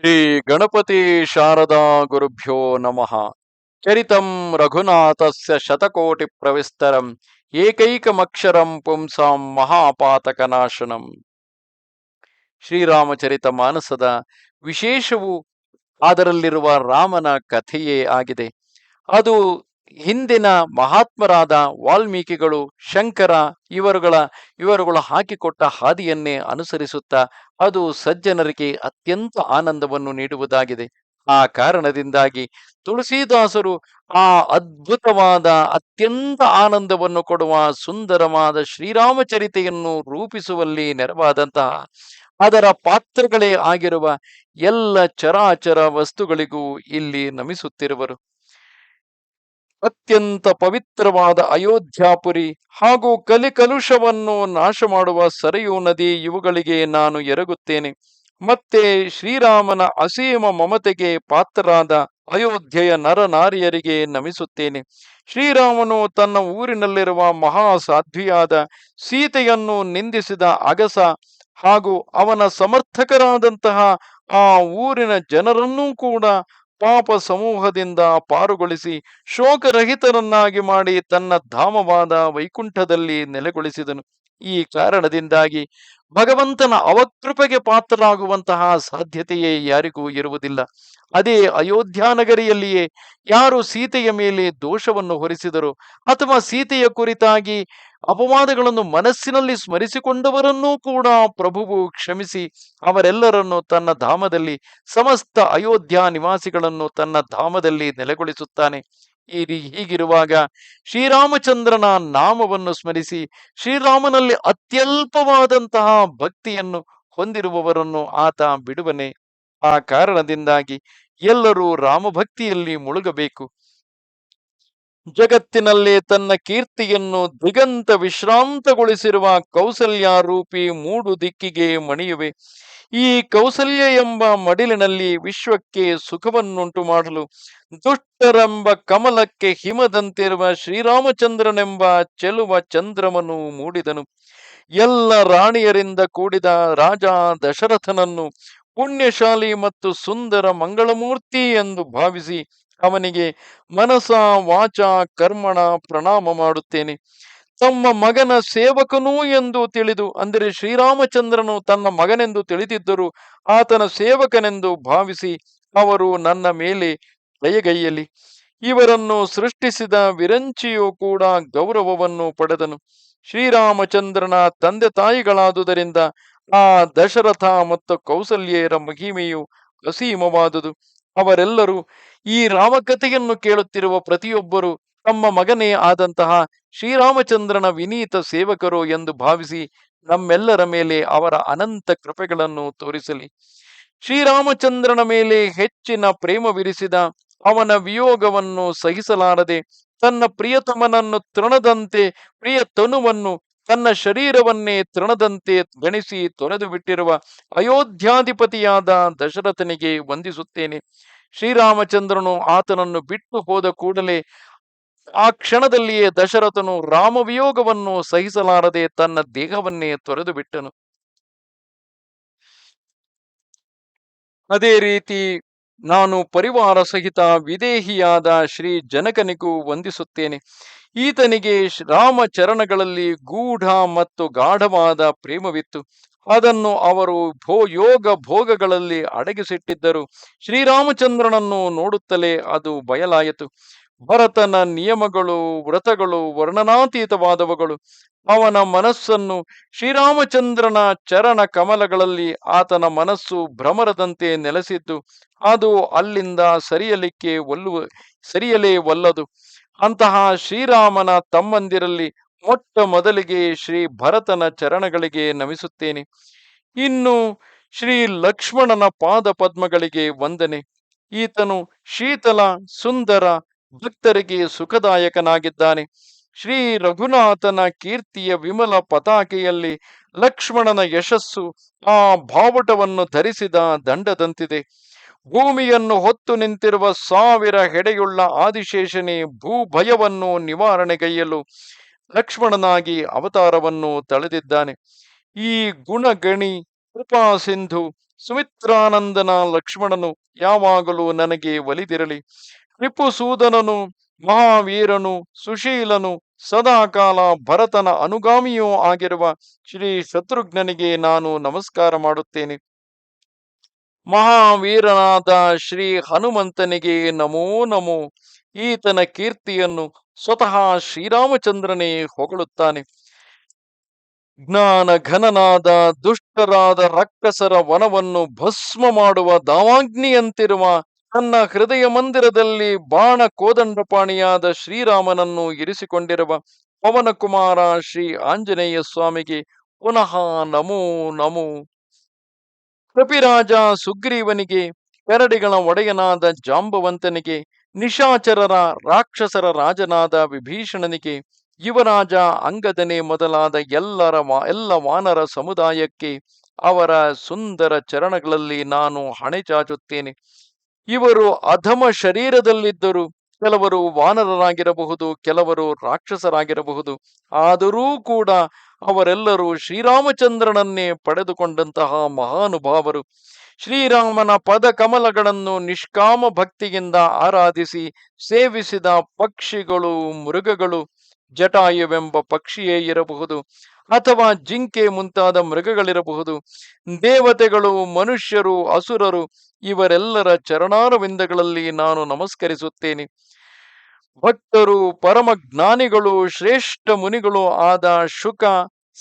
ಶ್ರೀ ಗಣಪತಿ ಶಾರದಾ ಗುರುಭ್ಯೋ ನಮಃ. ಚರಿತಂ ರಘುನಾಥಸ್ಯ ಶತಕೋಟಿ ಪ್ರವಿಸ್ತರಂ ಏಕೈಕಮಕ್ಷರಂ ಪುಂಸಾಂ ಮಹಾಪಾತಕನಾಶನಂ. ಶ್ರೀರಾಮಚರಿತ ಮಾನಸದ ವಿಶೇಷವು ಅದರಲ್ಲಿರುವ ರಾಮನ ಕಥೆಯೇ ಆಗಿದೆ. ಅದು ಹಿಂದಿನ ಮಹಾತ್ಮರಾದ ವಾಲ್ಮೀಕಿಗಳು, ಶಂಕರ ಇವರುಗಳ, ಇವರುಗಳು ಹಾಕಿಕೊಟ್ಟ ಹಾದಿಯನ್ನೇ ಅನುಸರಿಸುತ್ತಾ ಅದು ಸಜ್ಜನರಿಗೆ ಅತ್ಯಂತ ಆನಂದವನ್ನು ನೀಡುವುದಾಗಿದೆ. ಆ ಕಾರಣದಿಂದಾಗಿ ತುಳಸಿದಾಸರು ಆ ಅದ್ಭುತವಾದ, ಅತ್ಯಂತ ಆನಂದವನ್ನು ಕೊಡುವ ಸುಂದರವಾದ ಶ್ರೀರಾಮಚರಿತೆಯನ್ನು ರೂಪಿಸುವಲ್ಲಿ ನೆರವಾದಂತಹ, ಅದರ ಪಾತ್ರಗಳೇ ಆಗಿರುವ ಎಲ್ಲ ಚರಾಚರ ವಸ್ತುಗಳಿಗೂ ಇಲ್ಲಿ ನಮಿಸುತ್ತಿರುವರು. ಅತ್ಯಂತ ಪವಿತ್ರವಾದ ಅಯೋಧ್ಯಾಪುರಿ ಹಾಗೂ ಕಲಿಕಲುಷವನ್ನು ನಾಶ ಮಾಡುವ ಸರಯೂ ನದಿ ಇವುಗಳಿಗೆ ನಾನು ಎರಗುತ್ತೇನೆ. ಮತ್ತೆ ಶ್ರೀರಾಮನ ಅಸೀಮ ಮಮತೆಗೆ ಪಾತ್ರರಾದ ಅಯೋಧ್ಯೆಯ ನರನಾರಿಯರಿಗೆ ನಮಿಸುತ್ತೇನೆ. ಶ್ರೀರಾಮನು ತನ್ನ ಊರಿನಲ್ಲಿರುವ ಮಹಾ ಸಾಧ್ವಿಯಾದ ಸೀತೆಯನ್ನು ನಿಂದಿಸಿದ ಅಗಸ ಹಾಗೂ ಅವನ ಸಮರ್ಥಕರಾದಂತಹ ಆ ಊರಿನ ಜನರನ್ನೂ ಕೂಡ ಪಾಪ ಸಮೂಹದಿಂದ ಪಾರುಗೊಳಿಸಿ ಶೋಕರಹಿತರನ್ನಾಗಿ ಮಾಡಿ ತನ್ನ ಧಾಮವಾದ ವೈಕುಂಠದಲ್ಲಿ ನೆಲೆಗೊಳಿಸಿದನು. ಈ ಕಾರಣದಿಂದಾಗಿ ಭಗವಂತನ ಅವಕೃಪೆಗೆ ಪಾತ್ರರಾಗುವಂತಹ ಸಾಧ್ಯತೆಯೇ ಯಾರಿಗೂ ಇರುವುದಿಲ್ಲ. ಅದೇ ಅಯೋಧ್ಯಾನಗರಿಯಲ್ಲಿಯೇ ಯಾರು ಸೀತೆಯ ಮೇಲೆ ದೋಷವನ್ನು ಹೊರಿಸಿದರು ಅಥವಾ ಸೀತೆಯ ಕುರಿತಾಗಿ ಅಪವಾದಗಳನ್ನು ಮನಸ್ಸಿನಲ್ಲಿ ಸ್ಮರಿಸಿಕೊಂಡವರನ್ನೂ ಕೂಡ ಪ್ರಭುವು ಕ್ಷಮಿಸಿ ಅವರೆಲ್ಲರನ್ನು ತನ್ನ ಧಾಮದಲ್ಲಿ, ಸಮಸ್ತ ಅಯೋಧ್ಯ ನಿವಾಸಿಗಳನ್ನು ತನ್ನ ಧಾಮದಲ್ಲಿ ನೆಲೆಗೊಳಿಸುತ್ತಾನೆ. ಈ ಹೀಗಿರುವಾಗ ಶ್ರೀರಾಮಚಂದ್ರನ ನಾಮವನ್ನು ಸ್ಮರಿಸಿ ಶ್ರೀರಾಮನಲ್ಲಿ ಅತ್ಯಲ್ಪವಾದಂತಹ ಭಕ್ತಿಯನ್ನು ಹೊಂದಿರುವವರನ್ನು ಆತ ಬಿಡುವನೆ. ಆ ಕಾರಣದಿಂದಾಗಿ ಎಲ್ಲರೂ ರಾಮಭಕ್ತಿಯಲ್ಲಿ ಮುಳುಗಬೇಕು. ಜಗತ್ತಿನಲ್ಲಿ ತನ್ನ ಕೀರ್ತಿಯನ್ನು ದಿಗಂತ ವಿಶ್ರಾಂತಗೊಳಿಸಿರುವ ಕೌಸಲ್ಯಾರೂಪಿ ಮೂಡು ದಿಕ್ಕಿಗೆ ಮಣಿಯುವೆ. ಈ ಕೌಸಲ್ಯ ಎಂಬ ಮಡಿಲಿನಲ್ಲಿ ವಿಶ್ವಕ್ಕೆ ಸುಖವನ್ನುಂಟು ಮಾಡಲು ದುಷ್ಟರೆಂಬ ಕಮಲಕ್ಕೆ ಹಿಮದಂತಿರುವ ಶ್ರೀರಾಮಚಂದ್ರನೆಂಬ ಚೆಲುವ ಚಂದ್ರಮನು ಮೂಡಿದನು. ಎಲ್ಲ ರಾಣಿಯರಿಂದ ಕೂಡಿದ ರಾಜ ದಶರಥನನ್ನು ಪುಣ್ಯಶಾಲಿ ಮತ್ತು ಸುಂದರ ಮಂಗಳಮೂರ್ತಿ ಎಂದು ಭಾವಿಸಿ ಅವನಿಗೆ ಮನಸ ವಾಚ ಕರ್ಮಣ ಪ್ರಣಾಮ ಮಾಡುತ್ತೇನೆ. ತಮ್ಮ ಮಗನ ಸೇವಕನೂ ಎಂದು ತಿಳಿದು, ಅಂದರೆ ಶ್ರೀರಾಮಚಂದ್ರನು ತನ್ನ ಮಗನೆಂದು ತಿಳಿದಿದ್ದರು ಆತನ ಸೇವಕನೆಂದು ಭಾವಿಸಿ ಅವರು ನನ್ನ ಮೇಲೆ ದಯಗೈಯಲಿ ಇವರನ್ನು ಸೃಷ್ಟಿಸಿದ ವಿರಂಚಿಯು ಕೂಡ ಗೌರವವನ್ನು ಪಡೆದನು. ಶ್ರೀರಾಮಚಂದ್ರನ ತಂದೆ ತಾಯಿಗಳಾದುದರಿಂದ ಆ ದಶರಥ ಮತ್ತು ಕೌಸಲ್ಯರ ಮಹಿಮೆಯು ಅಸೀಮವಾದುದು. ಅವರೆಲ್ಲರೂ ಈ ರಾಮಕಥೆಯನ್ನು ಕೇಳುತ್ತಿರುವ ಪ್ರತಿಯೊಬ್ಬರು ತಮ್ಮ ಮಗನೇ ಆದಂತಹ ಶ್ರೀರಾಮಚಂದ್ರನ ವಿನೀತ ಸೇವಕರು ಎಂದು ಭಾವಿಸಿ ನಮ್ಮೆಲ್ಲರ ಮೇಲೆ ಅವರ ಅನಂತ ಕೃಪೆಗಳನ್ನು ತೋರಿಸಲಿ. ಶ್ರೀರಾಮಚಂದ್ರನ ಮೇಲೆ ಹೆಚ್ಚಿನ ಪ್ರೇಮವಿರಿಸಿದ ಅವನ ವಿಯೋಗವನ್ನು ಸಹಿಸಲಾರದೆ ತನ್ನ ಪ್ರಿಯತಮನನ್ನು ತೃಣದಂತೆ, ಪ್ರಿಯ ತನುವನ್ನು ತನ್ನ ಶರೀರವನ್ನೇ ತೃಣದಂತೆ ಗಣಿಸಿ ತೊರೆದು ಬಿಟ್ಟಿರುವ ಅಯೋಧ್ಯಾಧಿಪತಿಯಾದ ದಶರಥನಿಗೆ ವಂದಿಸುತ್ತೇನೆ. ಶ್ರೀರಾಮಚಂದ್ರನು ಆತನನ್ನು ಬಿಟ್ಟು ಹೋದ ಕೂಡಲೇ ಆ ಕ್ಷಣದಲ್ಲಿಯೇ ದಶರಥನು ರಾಮವಿಯೋಗವನ್ನು ಸಹಿಸಲಾರದೆ ತನ್ನ ದೇಹವನ್ನೇ ತೊರೆದು ಬಿಟ್ಟನು. ಅದೇ ರೀತಿ ನಾನು ಪರಿವಾರ ಸಹಿತ ವಿದೇಹಿಯಾದ ಶ್ರೀ ಜನಕನಿಗೂ ವಂದಿಸುತ್ತೇನೆ. ಈತನಿಗೆ ರಾಮ ರಾಮಚರಣಗಳಲ್ಲಿ ಗೂಢ ಮತ್ತು ಗಾಢವಾದ ಪ್ರೇಮವಿತ್ತು. ಅದನ್ನು ಅವರು ಭೋ ಯೋಗ ಭೋಗಗಳಲ್ಲಿ ಅಡಗಿಸಿಟ್ಟಿದ್ದರು. ಶ್ರೀರಾಮಚಂದ್ರನನ್ನು ನೋಡುತ್ತಲೇ ಅದು ಬಯಲಾಯಿತು. ಭರತನ ನಿಯಮಗಳು, ವ್ರತಗಳು, ವರ್ಣನಾತೀತವಾದವುಗಳು. ಅವನ ಮನಸ್ಸನ್ನು ಶ್ರೀರಾಮಚಂದ್ರನ ಚರಣ ಕಮಲಗಳಲ್ಲಿ ಆತನ ಮನಸ್ಸು ಭ್ರಮರದಂತೆ ನೆಲೆಸಿದ್ದು, ಅದು ಅಲ್ಲಿಂದ ಸರಿಯಲಿಕ್ಕೆ ಒಲ್ಲುವ, ಸರಿಯಲೇ ಒಲ್ಲದು. ಅಂತಹ ಶ್ರೀರಾಮನ ತಮ್ಮಂದಿರಲ್ಲಿ ಮೊಟ್ಟ ಮೊದಲಿಗೆ ಶ್ರೀ ಭರತನ ಚರಣಗಳಿಗೆ ನಮಿಸುತ್ತೇನೆ. ಇನ್ನು ಶ್ರೀ ಲಕ್ಷ್ಮಣನ ಪಾದ ಪದ್ಮಗಳಿಗೆ ವಂದನೆ. ಈತನು ಶೀತಲ, ಸುಂದರ ಭಕ್ತರಿಗೆ ಸುಖದಾಯಕನಾಗಿದ್ದಾನೆ. ಶ್ರೀ ರಘುನಾಥನ ಕೀರ್ತಿಯ ವಿಮಲ ಪತಾಕೆಯಲ್ಲಿ ಲಕ್ಷ್ಮಣನ ಯಶಸ್ಸು ಆ ಬಾವುಟವನ್ನು ಧರಿಸಿದ ದಂಡದಂತಿದೆ. ಭೂಮಿಯನ್ನು ಹೊತ್ತು ನಿಂತಿರುವ ಸಾವಿರ ಹೆಡೆಯುಳ್ಳ ಆದಿಶೇಷನೇ ಭೂಭಯವನ್ನು ನಿವಾರಣೆಗೈಯಲು ಲಕ್ಷ್ಮಣನಾಗಿ ಅವತಾರವನ್ನು ತಳೆದಿದ್ದಾನೆ. ಈ ಗುಣಗಣಿ ಕೃಪಾ ಸಿಂಧು ಸುಮಿತ್ರಾನಂದನ ಲಕ್ಷ್ಮಣನು ಯಾವಾಗಲೂ ನನಗೆ ಒಲಿದಿರಲಿ. ರಿಪುಸೂದನನು ಮಹಾವೀರನು, ಸುಶೀಲನು, ಸದಾಕಾಲ ಭರತನ ಅನುಗಾಮಿಯೂ ಆಗಿರುವ ಶ್ರೀ ಶತ್ರುಘ್ನನಿಗೆ ನಾನು ನಮಸ್ಕಾರ ಮಾಡುತ್ತೇನೆ. ಮಹಾವೀರನಾದ ಶ್ರೀ ಹನುಮಂತನಿಗೆ ನಮೋ ನಮೋ. ಈತನ ಕೀರ್ತಿಯನ್ನು ಸ್ವತಃ ಶ್ರೀರಾಮಚಂದ್ರನೇ ಹೊಗಳುತ್ತಾನೆ. ಜ್ಞಾನ ಘನನಾದ ದುಷ್ಟರಾದ ರಕ್ಕಸರ ವನವನ್ನು ಭಸ್ಮ ಮಾಡುವ ದಾವಾಗ್ನಿಯಂತಿರುವ ತನ್ನ ಹೃದಯ ಮಂದಿರದಲ್ಲಿ ಬಾಣ ಕೋದಂಡಪಾಣಿಯಾದ ಶ್ರೀರಾಮನನ್ನು ಇರಿಸಿಕೊಂಡಿರುವ ಪವನಕುಮಾರ ಶ್ರೀ ಆಂಜನೇಯ ಸ್ವಾಮಿಗೆ ಪುನಃ ನಮೋ ನಮೋ. ಕಪಿರಾಜ ಸುಗ್ರೀವನಿಗೆ, ಕರಡಿಗಳ ಒಡೆಯನಾದ ಜಾಂಬವಂತನಿಗೆ, ನಿಶಾಚರರ ರಾಕ್ಷಸರ ರಾಜನಾದ ವಿಭೀಷಣನಿಗೆ, ಯುವರಾಜ ಅಂಗದನೆ ಮೊದಲಾದ ಎಲ್ಲರ ಎಲ್ಲ ವಾನರ ಸಮುದಾಯಕ್ಕೆ ಅವರ ಸುಂದರ ಚರಣಗಳಲ್ಲಿ ನಾನು ಹಣೆ ಚಾಚುತ್ತೇನೆ ಇವರು ಅಧಮ ಶರೀರದಲ್ಲಿದ್ದರು ಕೆಲವರು ವಾನರರಾಗಿರಬಹುದು, ಕೆಲವರು ರಾಕ್ಷಸರಾಗಿರಬಹುದು. ಆದರೂ ಕೂಡ ಅವರೆಲ್ಲರೂ ಶ್ರೀರಾಮಚಂದ್ರನನ್ನೇ ಪಡೆದುಕೊಂಡಂತಹ ಮಹಾನುಭಾವರು. ಶ್ರೀರಾಮನ ಪದ ಕಮಲಗಳನ್ನು ನಿಷ್ಕಾಮ ಭಕ್ತಿಯಿಂದ ಆರಾಧಿಸಿ ಸೇವಿಸಿದ ಪಕ್ಷಿಗಳು, ಮೃಗಗಳು, ಜಟಾಯುವೆಂಬ ಪಕ್ಷಿಯೇ ಇರಬಹುದು. ಅಥವಾ ಜಿಂಕೆ ಮುಂತಾದ ಮೃಗಗಳಿರಬಹುದು. ದೇವತೆಗಳು, ಮನುಷ್ಯರು, ಅಸುರರು ಇವರೆಲ್ಲರ ಚರಣಾರವಿಂದಗಳಲ್ಲಿ ನಾನು ನಮಸ್ಕರಿಸುತ್ತೇನೆ. ಭಕ್ತರು ಪರಮ ಜ್ಞಾನಿಗಳು ಶ್ರೇಷ್ಠ ಮುನಿಗಳು ಆದ ಶುಕ,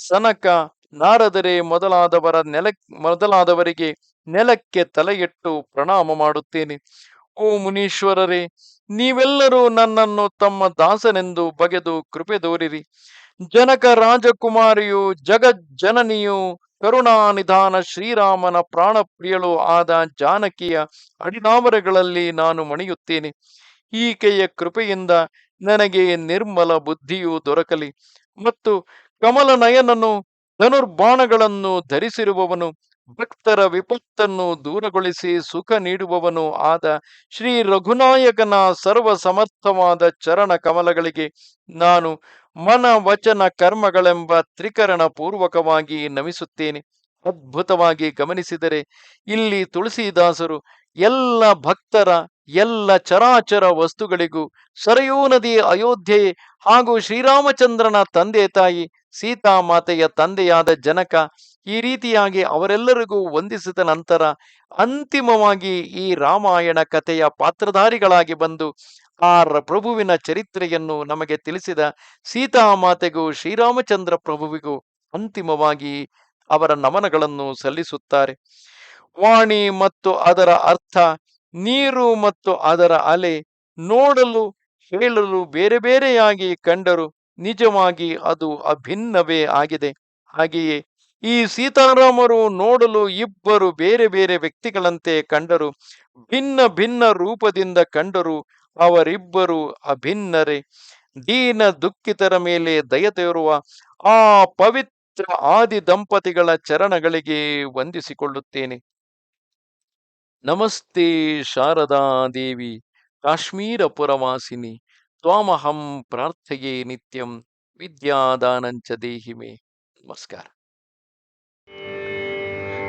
ಸನಕ, ನಾರದರೆ ಮೊದಲಾದವರ ನೆಲ ಮೊದಲಾದವರಿಗೆ ನೆಲಕ್ಕೆ ತಲೆಯಿಟ್ಟು ಪ್ರಣಾಮ ಮಾಡುತ್ತೇನೆ. ಓ ಮುನೀಶ್ವರರೇ, ನೀವೆಲ್ಲರೂ ನನ್ನನ್ನು ತಮ್ಮ ದಾಸನೆಂದು ಬಗೆದು ಕೃಪೆ ತೋರಿರಿ. ಜನಕ ರಾಜಕುಮಾರಿಯು ಜಗಜ್ಜನನಿಯು ಕರುಣಾನಿಧಾನ ಶ್ರೀರಾಮನ ಪ್ರಾಣಪ್ರಿಯಳು ಆದ ಜಾನಕಿಯ ಅಡಿನಾಮರಗಳಲ್ಲಿ ನಾನು ಮಣಿಯುತ್ತೇನೆ. ಈಕೆಯ ಕೃಪೆಯಿಂದ ನನಗೆ ನಿರ್ಮಲ ಬುದ್ಧಿಯು ದೊರಕಲಿ ಮತ್ತು ಕಮಲನಯನನು ಧನುರ್ಬಾಣಗಳನ್ನು ಧರಿಸಿರುವವನು, ಭಕ್ತರ ವಿಪತ್ತನ್ನು ದೂರಗೊಳಿಸಿ ಸುಖ ನೀಡುವವನು ಆದ ಶ್ರೀ ರಘುನಾಯಕನ ಸರ್ವ ಸಮರ್ಥವಾದ ಚರಣ ಕಮಲಗಳಿಗೆ ನಾನು ಮನ ವಚನ ಕರ್ಮಗಳೆಂಬ ತ್ರಿಕರಣ ಪೂರ್ವಕವಾಗಿ ನಮಿಸುತ್ತೇನೆ. ಅದ್ಭುತವಾಗಿ ಗಮನಿಸಿದರೆ ಇಲ್ಲಿ ತುಳಸಿದಾಸರು ಎಲ್ಲ ಭಕ್ತರ, ಎಲ್ಲ ಚರಾಚರ ವಸ್ತುಗಳಿಗೂ ಸರಯೂ ನದಿ ಅಯೋಧ್ಯೆ ಹಾಗೂ ಶ್ರೀರಾಮಚಂದ್ರನ ತಂದೆ ತಾಯಿ, ಸೀತಾಮಾತೆಯ ತಂದೆಯಾದ ಜನಕ ಈ ರೀತಿಯಾಗಿ ಅವರೆಲ್ಲರಿಗೂ ವಂದಿಸಿದ ನಂತರ ಅಂತಿಮವಾಗಿ ಈ ರಾಮಾಯಣ ಕಥೆಯ ಪಾತ್ರಧಾರಿಗಳಾಗಿ ಬಂದು ಆ ಪ್ರಭುವಿನ ಚರಿತ್ರೆಯನ್ನು ನಮಗೆ ತಿಳಿಸಿದ ಸೀತಾಮಾತೆಗೂ ಶ್ರೀರಾಮಚಂದ್ರ ಪ್ರಭುವಿಗೂ ಅಂತಿಮವಾಗಿ ಅವರ ನಮನಗಳನ್ನು ಸಲ್ಲಿಸುತ್ತಾರೆ. ವಾಣಿ ಮತ್ತು ಅದರ ಅರ್ಥ, ನೀರು ಮತ್ತು ಅದರ ಅಲೆ ನೋಡಲು, ಹೇಳಲು ಬೇರೆ ಬೇರೆಯಾಗಿ ಕಂಡರು. ನಿಜವಾಗಿ ಅದು ಅಭಿನ್ನವೇ ಆಗಿದೆ. ಹಾಗೆಯೇ ಈ ಸೀತಾರಾಮರು ನೋಡಲು ಇಬ್ಬರು ಬೇರೆ ಬೇರೆ ವ್ಯಕ್ತಿಗಳಂತೆ ಕಂಡರು. ಭಿನ್ನ ಭಿನ್ನ ರೂಪದಿಂದ ಕಂಡರು. ಅವರಿಬ್ಬರು ಅಭಿನ್ನರೆ. ದೀನ ದುಃಖಿತರ ಮೇಲೆ ದಯ ತೋರುವ ಆ ಪವಿತ್ರ ಆದಿ ದಂಪತಿಗಳ ಚರಣಗಳಿಗೆ ವಂದಿಸಿಕೊಳ್ಳುತ್ತೇನೆ. ನಮಸ್ತೆ ಶಾರದಾ ದೇವಿ ಕಾಶ್ಮೀರ ಪುರವಾಸಿನಿ ತ್ವಾಮಹಂ ಪ್ರಾರ್ಥೆಯೇ ನಿತ್ಯಂ, ವಿದ್ಯಾದಾನಂಚ ದೇಹಿಮೆ. ನಮಸ್ಕಾರ.